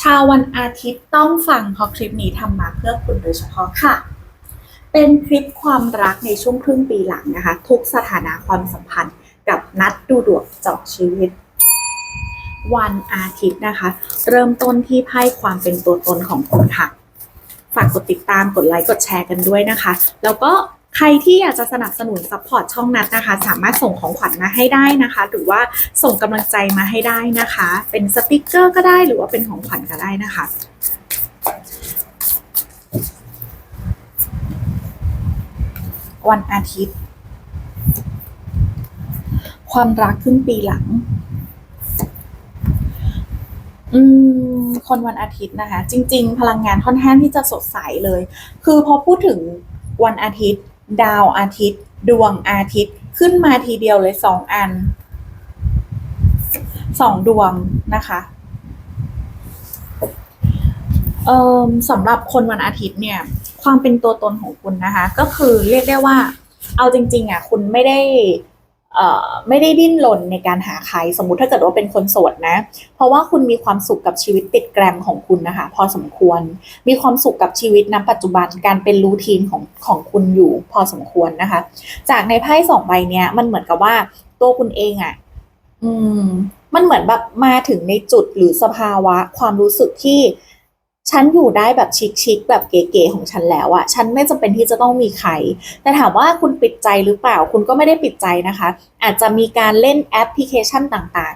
ชาววันอาทิตย์ต้องฟังเพราะคลิปนี้ทำมาเพื่อคุณโดยเฉพาะค่ะ เป็นคลิปความรักในช่วงครึ่งปีหลังนะคะ ทุกสถานะความสัมพันธ์กับนัดดูดวงเจาะชีวิต วันอาทิตย์นะคะ เริ่มต้นที่ไพ่ความเป็นตัวตนของคุณค่ะ ฝากกดติดตามกดไลค์กดแชร์กันด้วยนะคะ แล้วก็ ใครที่อยากจะสนับสนุนซัพพอร์ตช่องนัดนะคะ สามารถส่งของขวัญมาให้ได้นะคะ หรือว่าส่งกำลังใจมาให้ได้นะคะ เป็นสติกเกอร์ก็ได้หรือว่าเป็นของขวัญก็ได้นะคะวันอาทิตย์ ความรักครึ่งปีหลัง อืม คนวันอาทิตย์นะคะ จริง ๆ พลังงานค่อนข้างที่จะสดใสเลย คือพอพูดถึงวันอาทิตย์ ดาวอาทิตย์ ดวงอาทิตย์ขึ้นมาทีเดียวเลยสองอันสองดวงนะคะเอ่อสำหรับคนวันอาทิตย์เนี่ย ความเป็นตัวตนของคุณนะคะ ก็คือเรียกได้ว่า เอาจริง ๆอะคุณไม่ได้ ไม่ได้ดิ้นรนในการหาใครสมมุติถ้าเกิดว่าเป็นคนโสดนะ เพราะว่าคุณมีความสุขกับชีวิตติดแกรมของคุณนะคะ พอสมควรมีความสุขกับชีวิตณปัจจุบันการเป็นรูทีนของของคุณอยู่พอสมควรนะคะ จากในไพ่สองใบเนี้ยมันเหมือนกับว่าตัวคุณเองอะ่ะอืมมันเหมือนแบบมาถึงในจุดหรือสภาวะความรู้สึกที่ ฉันอยู่ได้แบบชิคๆแบบเก๋ๆของฉันแล้วอะฉันไม่จำเป็นที่จะต้องมีใคร แต่ถามว่าคุณปิดใจหรือเปล่า คุณก็ไม่ได้ปิดใจนะคะ อาจจะมีการเล่นแอปพลิเคชันต่าง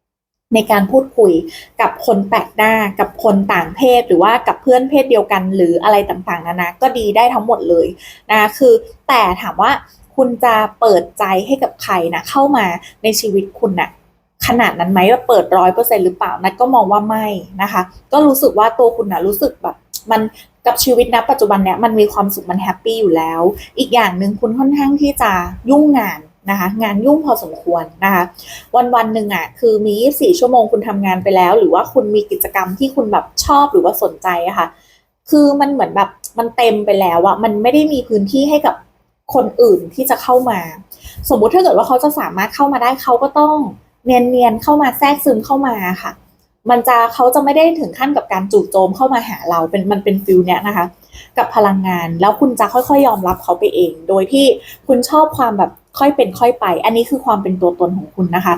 ๆ ในการพูดคุยกับคนแปลกหน้า กับคนต่างเพศ หรือว่ากับเพื่อนเพศเดียวกัน หรืออะไรต่างๆ นานา ก็ดีได้ทั้งหมดเลยนะคือ แต่ถามว่าคุณจะเปิดใจให้กับใครนะเข้ามาในชีวิตคุณน่ะ ขนาดนั้นไหมว่าเปิดร้อยเปอร์เซ็นหรือเปล่านัดก็มองว่าไม่นะคะ ก็รู้สึกว่าตัวคุณนะรู้สึกแบบมันกับชีวิตณปัจจุบันเนี้ยมันมีความสุขมันแฮปปี้อยู่แล้ว อีกอย่างหนึ่งคุณค่อนข้างที่จะยุ่งงานนะคะงานยุ่งพอสมควรนะคะวันวันหนึ่งอะคือมี 24 ชั่วโมงคุณทำงานไปแล้ว หรือว่าคุณมีกิจกรรมที่คุณแบบชอบหรือว่าสนใจอะค่ะ คือมันเหมือนแบบมันเต็มไปแล้วอะมันไม่ได้มีพื้นที่ให้กับคนอื่นที่จะเข้ามา สมมุติถ้าเกิดว่าเขาจะสามารถเข้ามาได้เขาก็ต้อง เนียนๆเข้ามาแทรกซึมเข้ามาค่ะ มันจะเขาจะไม่ได้ถึงขั้นกับการจู่โจมเข้ามาหาเราเป็นมันเป็นฟิลเนี้ยนะคะ กับพลังงานแล้วคุณจะค่อยๆยอมรับเขาไปเอง โดยที่คุณชอบความแบบค่อยเป็นค่อยไป อันนี้คือความเป็นตัวตนของคุณนะคะ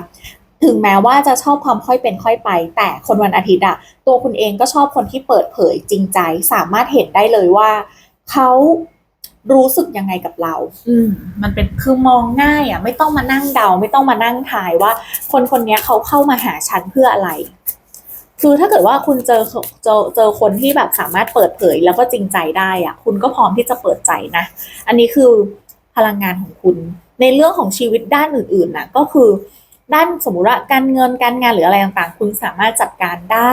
ถึงแม้ว่าจะชอบความค่อยเป็นค่อยไป แต่คนวันอาทิตย์อะตัวคุณเองก็ชอบคนที่เปิดเผยจริงใจ สามารถเห็นได้เลยว่าเขา รู้สึกยังไงกับเรา อืมมันเป็นคือมองง่ายอะไม่ต้องมานั่งเดา ไม่ต้องมานั่งทายว่า คนคนนี้เขาเข้ามาหาฉันเพื่ออะไร คือถ้าเกิดว่าคุณเจอเจอเจอคนที่แบบสามารถเปิดเผยแล้วก็จริงใจได้อะคุณก็พร้อมที่จะเปิดใจนะ อันนี้คือพลังงานของคุณ ในเรื่องของชีวิตด้านอื่นๆนะก็คือด้านสมมุติว่าการเงินการงานหรืออะไรต่างๆ คุณสามารถจัดการได้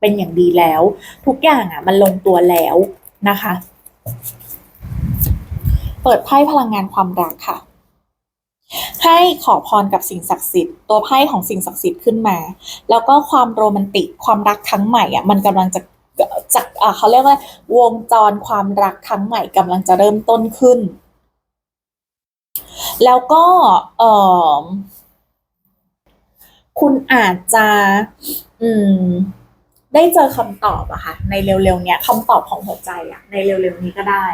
เป็นอย่างดีแล้ว ทุกอย่างอะ มันลงตัวแล้วนะคะ เปิดไพ่พลังงานความรักค่ะ ให้ขอพรกับสิ่งศักดิ์สิทธิ์ตัวไพ่ของสิ่งศักดิ์สิทธิ์ขึ้นมา แล้วก็ความโรแมนติกความรักครั้งใหม่อะมันกำลังจะจะเขาเรียกว่าวงจรความรักครั้งใหม่กำลังจะเริ่มต้นขึ้น แล้วก็เออคุณอาจจะ อืม ได้เจอคำตอบอะค่ะ ในเร็วๆเนี้ยคำตอบของหัวใจอะในเร็วๆนี้ก็ได้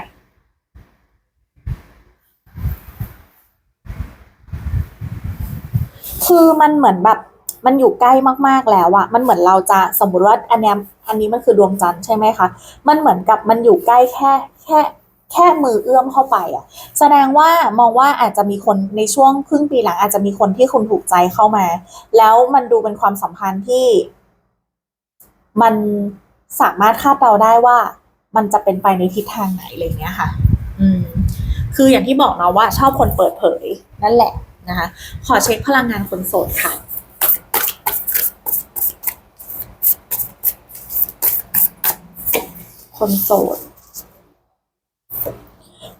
คือมันเหมือนแบบมันอยู่ใกล้มากๆแล้วอะมันเหมือนเราจะสมมติว่าอันเนี้ยอันนี้มันคือดวงจันทร์ใช่ไหมคะ มันเหมือนกับมันอยู่ใกล้แค่แค่แค่มือเอื้อมเข้าไปอะแสดงว่ามองว่าอาจจะมีคนในช่วงครึ่งปีหลังอาจจะมีคนที่คุณถูกใจเข้ามา แล้วมันดูเป็นความสัมพันธ์ที่ มันสามารถคาดเดาได้ว่า มันจะเป็นไปในทิศทางไหนอะไรเงี้ยค่ะ อืม คืออย่างที่บอกเนาะว่า ชอบคนเปิดเผย นั่นแหละ นะคะ ขอเช็คพลังงานคนโสดค่ะคนโสด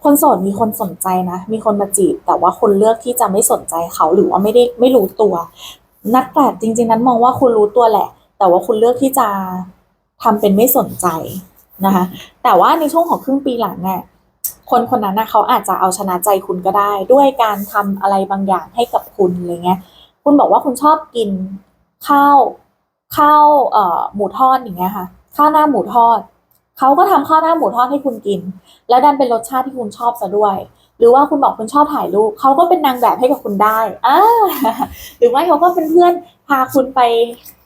คนโสดมีคนสนใจนะ มีคนมาจีบ แต่ว่าคุณเลือกที่จะไม่สนใจเขาหรือว่าไม่ได้ไม่รู้ตัว นัดแปดจริง ๆ นั้นมองว่าคุณรู้ตัวแหละ แต่ว่าคุณเลือกที่จะทำเป็นไม่สนใจนะคะ แต่ว่าในช่วงของครึ่งปีหลังเนี่ย คนคนนั้นนะเขาอาจจะเอาชนะใจคุณก็ได้ ด้วยการทำอะไรบางอย่างให้กับคุณอะไรเงี้ย คุณบอกว่าคุณชอบกินข้าวข้าวเอ่อหมูทอดอย่างเงี้ยค่ะ ข้าวหน้าหมูทอดเขาก็ทำข้าวหน้าหมูทอดให้คุณกิน และดันเป็นรสชาติที่คุณชอบซะด้วย หรือว่าคุณบอกคุณชอบถ่ายรูปเขาก็เป็นนางแบบให้กับคุณได้อ่าหรือไม่เขาก็เป็นเพื่อนพาคุณไป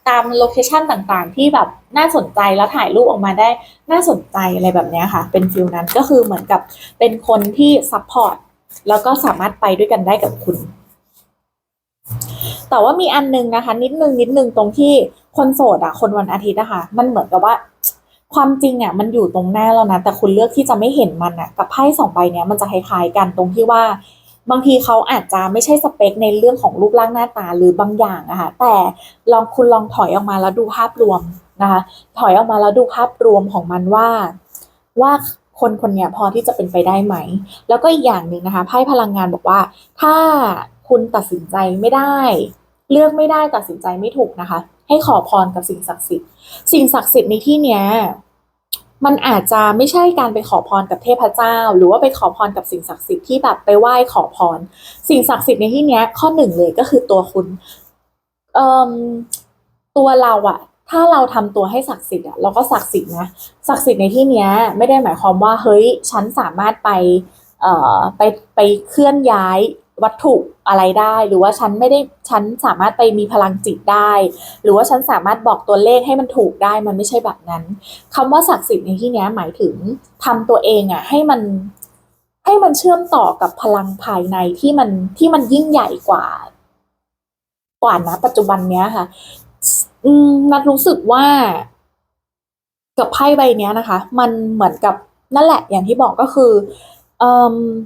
ตามโลเคชันต่างๆ ที่แบบน่าสนใจแล้วถ่ายรูปออกมาได้น่าสนใจอะไรแบบนี้ค่ะ เป็นฟิลนั้นก็คือเหมือนกับเป็นคนที่ซัพพอร์ตแล้วก็สามารถไปด้วยกันได้กับคุณ แต่ว่ามีอันนึงนะคะ นิดนึงนิดนึงตรงที่คนโสดอะคนวันอาทิตย์อะคะมันเหมือนกับว่าความจริงอะมันอยู่ตรงหน้าแล้วนะแต่คุณเลือกที่จะไม่เห็นมันอะกับไพ่สองใบเนี้ยมันจะคล้ายๆกันตรงที่ว่า บางทีเขาอาจจะไม่ใช่สเปคในเรื่องของรูปร่างหน้าตาหรือบางอย่างอะค่ะแต่ลองคุณลองถอยออกมาแล้วดูภาพรวมนะคะถอยออกมาแล้วดูภาพรวมของมันว่าว่าคนคนนี้พอที่จะเป็นไปได้ไหม แล้วก็อีกอย่างหนึ่งนะคะไพ่พลังงานบอกว่า ถ้าคุณตัดสินใจไม่ได้ เลือกไม่ได้ตัดสินใจไม่ถูกนะคะ ให้ขอพรกับสิ่งศักดิ์สิทธิ์ สิ่งศักดิ์สิทธิ์ในที่เนี้ย มันอาจจะไม่ใช่การไปขอพรกับเทพเจ้า หรือว่าไปขอพรกับสิ่งศักดิ์สิทธิ์ที่แบบไปไหว้ขอพร สิ่งศักดิ์สิทธิ์ในที่เนี้ยข้อหนึ่งเลยก็คือตัวคุณเอ่มตัวเราอะถ้าเราทำตัวให้ศักดิ์สิทธิ์อะเราก็ศักดิ์สิทธิ์นะศักดิ์สิทธิ์ในที่เนี้ยไม่ได้หมายความว่าเฮ้ยฉันสามารถไปเอ่อไปไปเคลื่อนย้าย วัตถุอะไรได้ หรือว่าฉันไม่ได้ฉันสามารถไปมีพลังจิตได้ หรือว่าฉันสามารถบอกตัวเลขให้มันถูกได้มันไม่ใช่แบบนั้นคำว่าศักดิ์สิทธิ์ในที่นี้หมายถึงทำตัวเองอะให้มันให้มันเชื่อมต่อกับพลังภายในที่มันที่มันยิ่งใหญ่กว่า กว่านะ ปัจจุบันเนี้ยค่ะนัดรู้สึกว่ากับไพ่ใบเนี้ยนะคะ มันเหมือนกับนั่นแหละอย่างที่บอกก็คือ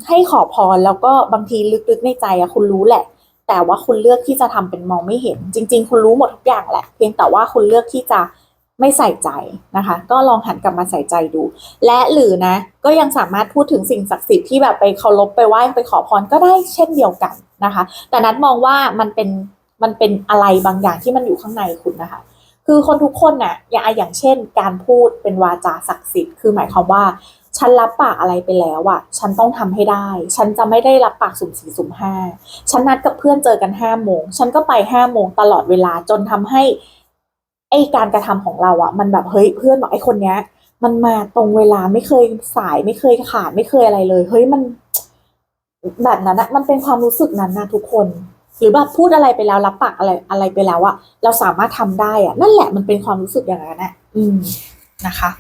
ให้ขอพรแล้วก็บางทีลึกๆในใจอะคุณรู้แหละ แต่ว่าคุณเลือกที่จะทำเป็นมองไม่เห็น จริง ๆ คุณรู้หมดทุกอย่างแหละ เพียงแต่ว่าคุณเลือกที่จะไม่ใส่ใจนะคะ ก็ลองหันกลับมาใส่ใจดู และหรือนะ ก็ยังสามารถพูดถึงสิ่งศักดิ์สิทธิ์ที่แบบไปเคารพไปไหว้ไปขอพรก็ได้เช่นเดียวกันนะคะ แต่นัดมองว่ามันเป็นมันเป็นอะไรบางอย่างที่มันอยู่ข้างในคุณนะคะ คือคนทุกคนน่ะอย่างอย่างเช่น การพูดเป็นวาจาศักดิ์สิทธิ์คือหมายความว่า ฉันรับปากอะไรไปแล้วอะฉันต้องทำให้ได้ ฉันจะไม่ได้รับปากสุ่มสี่สุ่มห้าฉันนัดกับเพื่อนเจอกันห้าโมง ฉันก็ไปห้าโมงตลอดเวลาจนทำให้ ไอการกระทำของเราอะมันแบบเฮ้ยเพื่อนบอกไอคนเนี้ย มันมาตรงเวลาไม่เคยสายไม่เคยขาดไม่เคยอะไรเลย เฮ้ยมัน แบบนั้นอะมันเป็นความรู้สึกนั้นนะทุกคน หรือแบบพูดอะไรไปแล้วรับปากอะไรอะไรไปแล้วอะเราสามารถทำได้อะนั่นแหละมันเป็นความรู้สึกอย่างนั้นอะอืมนะคะ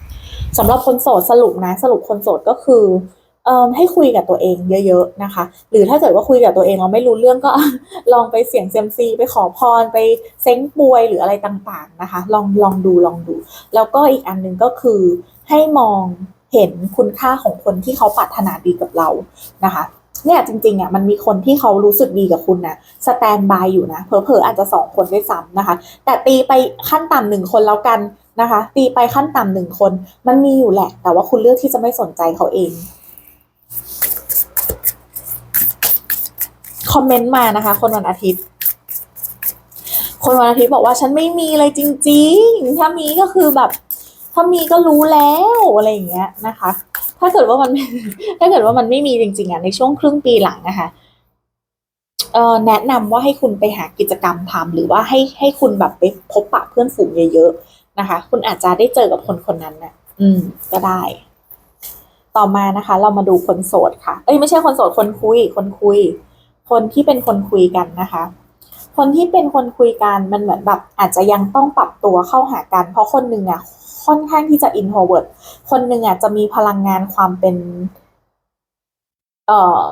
สำหรับคนโสดสรุปนะสรุปคนโสดก็คือเอ่อให้คุยกับตัวเองเยอะๆนะคะ หรือถ้าเกิดว่าคุยกับตัวเองเราไม่รู้เรื่องก็ลองไปเสี่ยงเซียมซีไปขอพรไปเซ้งป่วยหรืออะไรต่างๆนะคะ ลองลองดูลองดู แล้วก็อีกอันหนึ่งก็คือให้มองเห็นคุณค่าของคนที่เขาปรารถนาดีกับเรานะคะเนี่ยจริงๆอะมันมีคนที่เขารู้สึกดีกับคุณนะสแตนบายอยู่นะเผลอๆอาจจะสองคนด้วยซ้ำนะคะ แต่ตีไปขั้นต่ำหนึ่งคนแล้วกัน นะคะ ตีไปขั้นต่ำหนึ่งคน มันมีอยู่แหละ แต่ว่าคุณเลือกที่จะไม่สนใจเขาเอง คอมเมนต์มานะคะ คนวันอาทิตย์ คนวันอาทิตย์บอกว่าฉันไม่มีเลยจริง ๆ ถ้ามีก็คือแบบ ถ้ามีก็รู้แล้วอะไรอย่างเงี้ยนะคะ ถ้าเกิดว่ามันถ้าเกิดว่ามันไม่มีจริงๆอะในช่วงครึ่งปีหลังนะคะแนะนำว่าให้คุณไปหากิจกรรมทำหรือว่าให้ให้คุณแบบไปพบปะเพื่อนฝูงเยอะๆ นะคะ คุณอาจจะได้เจอกับคนคนนั้นนะอืม ก็ได้ ต่อมานะคะ เรามาดูคนโสดค่ะ เอ้ยไม่ใช่คนโสดคนคุย คนคุย คนที่เป็นคนคุยกันนะคะ คนที่เป็นคนคุยกันมันเหมือนแบบ อาจจะยังต้องปรับตัวเข้าหากัน เพราะคนหนึ่งอะค่อนข้างที่จะ introvert คนหนึ่งอะจะมีพลังงานความเป็น เอ่อ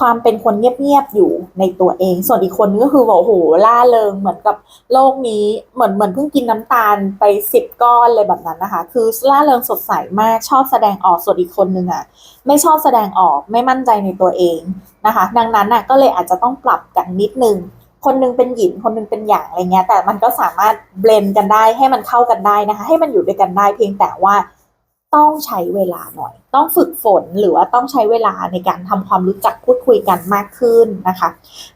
ความเป็นคนเงียบๆอยู่ในตัวเอง ส่วนอีกคนนึงก็คือบอกโอ้โหล่าเริงเหมือนกับโลกนี้เหมือนเหมือนเพิ่งกินน้ำตาลไปสิบก้อนเลยแบบนั้นนะคะ คือล่าเริงสดใสมากชอบแสดงออกส่วนอีกคนนึงอะไม่ชอบแสดงออกไม่มั่นใจในตัวเองนะคะ ดังนั้นน่ะก็เลยอาจจะต้องปรับกันนิดนึงคนนึงเป็นหยินคนนึงเป็นหยางอะไรเงี้ยแต่มันก็สามารถเบลนกันได้ให้มันเข้ากันได้นะคะ ให้มันอยู่ด้วยกันได้เพียงแต่ว่าต้องใช้เวลาหน่อย ต้องฝึกฝนหรือว่าต้องใช้เวลาในการทำความรู้จักพูดคุยกันมากขึ้นนะคะ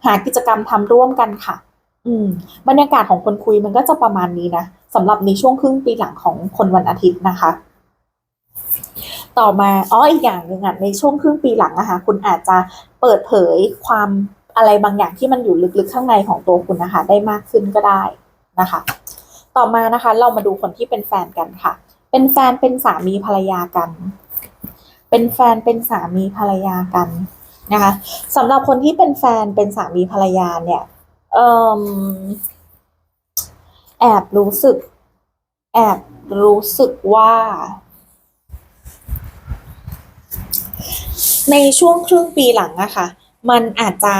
หากิจกรรมทำร่วมกันค่ะ อืม บรรยากาศของคนคุยมันก็จะประมาณนี้นะสำหรับในช่วงครึ่งปีหลังของคนวันอาทิตย์นะคะ ต่อมาอ๋ออีกอย่างหนึ่งอะในช่วงครึ่งปีหลังนะคะคุณอาจจะเปิดเผยความอะไรบางอย่างที่มันอยู่ลึกๆข้างในของตัวคุณนะคะ ได้มากขึ้นก็ได้นะคะ ต่อมานะคะ เรามาดูคนที่เป็นแฟนกันค่ะ เป็นแฟนเป็นสามีภรรยากัน เป็นแฟนเป็นสามีภรรยากันนะคะสำหรับคนที่เป็นแฟนเป็นสามีภรรยาเนี่ยเอ่มแอบรู้สึก แอบรู้สึกว่า ในช่วงครึ่งปีหลังอะค่ะ มันอาจจะ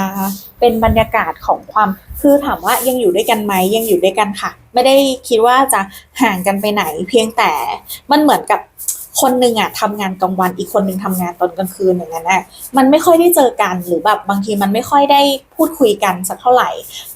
เป็นบรรยากาศของความคือถามว่ายังอยู่ด้วยกันไหมยังอยู่ด้วยกันค่ะ ไม่ได้คิดว่าจะห่างกันไปไหน เพียงแต่มันเหมือนกับ คนหนึ่งอะทำงานกลางวันอีกคนหนึ่งทำงานตอนกลางคืนอย่างนั้นอะมันไม่ค่อยได้เจอกันหรือแบบบางทีมันไม่ค่อยได้พูดคุยกันสักเท่าไหร่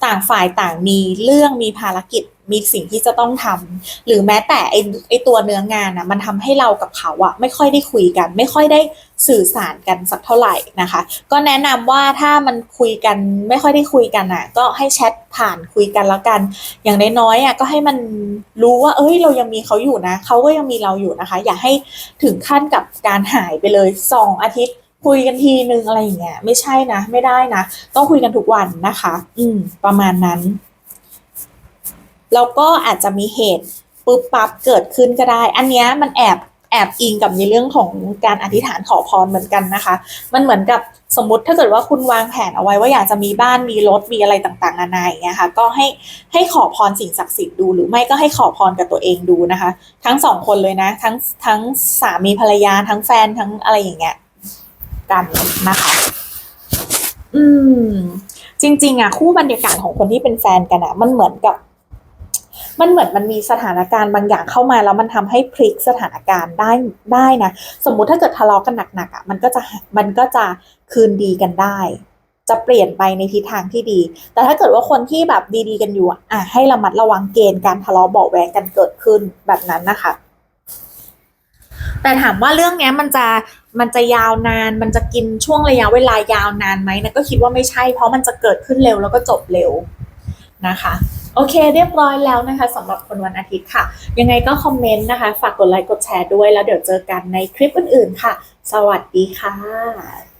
ต่างฝ่ายต่างมีเรื่องมีภารกิจ มีสิ่งที่จะต้องทำหรือแม้แต่ไอไอตัวเนื้องานอะมันทำให้เรากับเขาอะไม่ค่อยได้คุยกัน ไม่ค่อยได้สื่อสารกันสักเท่าไหร่นะคะ ก็แนะนำว่าถ้ามันคุยกันไม่ค่อยได้คุยกันอะก็ให้แชทผ่านคุยกันแล้วกัน อย่างน้อยๆอะก็ให้มันรู้ว่า เอ้ย เรายังมีเขาอยู่นะเขาก็ยังมีเราอยู่นะคะ อย่าให้ถึงขั้นกับการหายไปเลยสองอาทิตย์คุยกันทีนึงอะไรอย่างเงี้ยไม่ใช่นะ ไม่ได้นะ ต้องคุยกันทุกวันนะคะ อืม ประมาณนั้น แล้วก็อาจจะมีเหตุปุ๊บปั๊บเกิดขึ้นก็ได้ อันนี้มันแอบแอบอิงกับในเรื่องของการอธิษฐานขอพรเหมือนกันนะคะ มันเหมือนกับสมมติถ้าเกิดว่าคุณวางแผนเอาไว้ว่าอยากจะมีบ้านมีรถมีอะไรต่างๆนานาอย่างเงี้ยค่ะ ก็ให้ให้ขอพรสิ่งศักดิ์สิทธิ์ดู หรือไม่ก็ให้ขอพรกับตัวเองดูนะคะ ทั้งสองคนเลยนะ ทั้งทั้งสามีภรรยาทั้งแฟนทั้งอะไรอย่างเงี้ยกันนะคะ อืม จริง ๆอะคู่บรรยากาศของคนที่เป็นแฟนกันอะ มันเหมือนกับ มันเหมือนมันมีสถานการณ์บางอย่างเข้ามาแล้วมันทำให้พลิกสถานการณ์ได้ได้นะสมมุติถ้าเกิดทะเลาะกันหนักๆอะมันก็จะมันก็จะคืนดีกันได้ จะเปลี่ยนไปในทิศทางที่ดี แต่ถ้าเกิดว่าคนที่แบบดีๆกันอยู่อะให้ระมัดระวังเกณฑ์การทะเลาะเบาแวงกันเกิดขึ้นแบบนั้นนะคะแต่ถามว่าเรื่องเนี้ยมันจะมันจะยาวนาน มันจะกินช่วงระยะเวลายาวนานไหมนะก็คิดว่าไม่ใช่ เพราะมันจะเกิดขึ้นเร็วแล้วก็จบเร็วนะคะ โอเคเรียบร้อยแล้วนะคะสำหรับคนวันอาทิตย์ค่ะ ยังไงก็คอมเมนต์นะคะ ฝากกดไลค์กดแชร์ด้วยแล้วเดี๋ยวเจอกันในคลิปอื่นๆค่ะ สวัสดีค่ะ